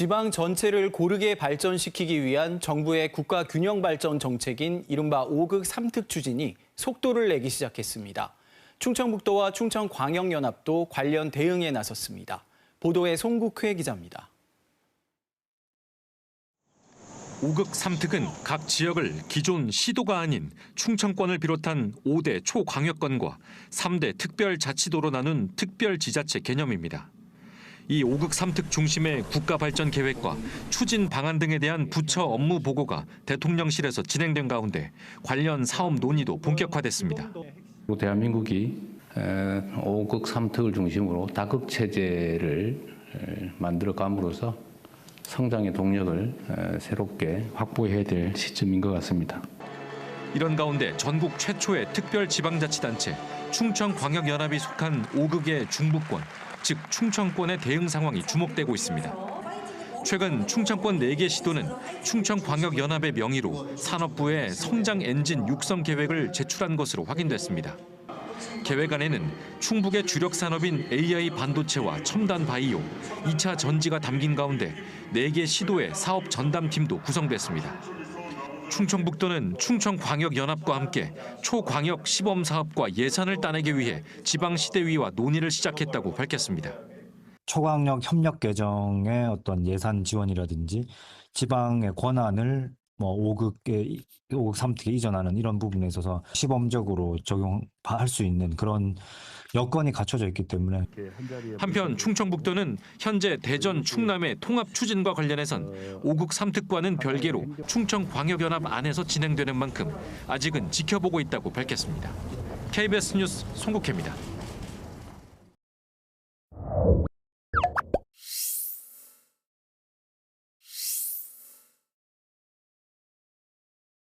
지방 전체를 고르게 발전시키기 위한 정부의 국가 균형 발전 정책인 이른바 5극 3특 추진이 속도를 내기 시작했습니다. 충청북도와 충청광역연합도 관련 대응에 나섰습니다. 보도에 송국회 기자입니다. 5극 3특은 각 지역을 기존 시도가 아닌 충청권을 비롯한 5대 초광역권과 3대 특별자치도로 나눈 특별지자체 개념입니다. 이 5극 3특 중심의 국가 발전 계획과 추진 방안 등에 대한 부처 업무 보고가 대통령실에서 진행된 가운데 관련 사업 논의도 본격화됐습니다. 대한민국이 5극 3특을 중심으로 다극 체제를 에, 만들어 감으로써 성장의 동력을 에, 새롭게 확보해야 될 시점인 것 같습니다. 이런 가운데 전국 최초의 특별지방자치단체 충청광역연합이 속한 5극의 중부권, 즉 충청권의 대응 상황이 주목되고 있습니다. 최근 충청권 4개 시도는 충청광역연합의 명의로 산업부에 성장 엔진 육성 계획을 제출한 것으로 확인됐습니다. 계획 안에는 충북의 주력 산업인 AI 반도체와 첨단 바이오, 2차 전지가 담긴 가운데 4개 시도의 사업 전담팀도 구성됐습니다. 충청북도는 충청광역연합과 함께 초광역 시범 사업과 예산을 따내기 위해 지방시대위와 논의를 시작했다고 밝혔습니다. 초강력 협력 개정의 어떤 예산 지원이라든지 지방의 권한을 뭐 5극에 5극 3특에 이전하는 이런 부분에 있어서 시범적으로 적용할 수 있는 그런 여건이 갖춰져 있기 때문에 한편 충청북도는 현재 대전 충남의 통합 추진과 관련해선 5극 3특과는 별개로 충청광역연합 안에서 진행되는 만큼 아직은 지켜보고 있다고 밝혔습니다. KBS 뉴스 송국혜입니다.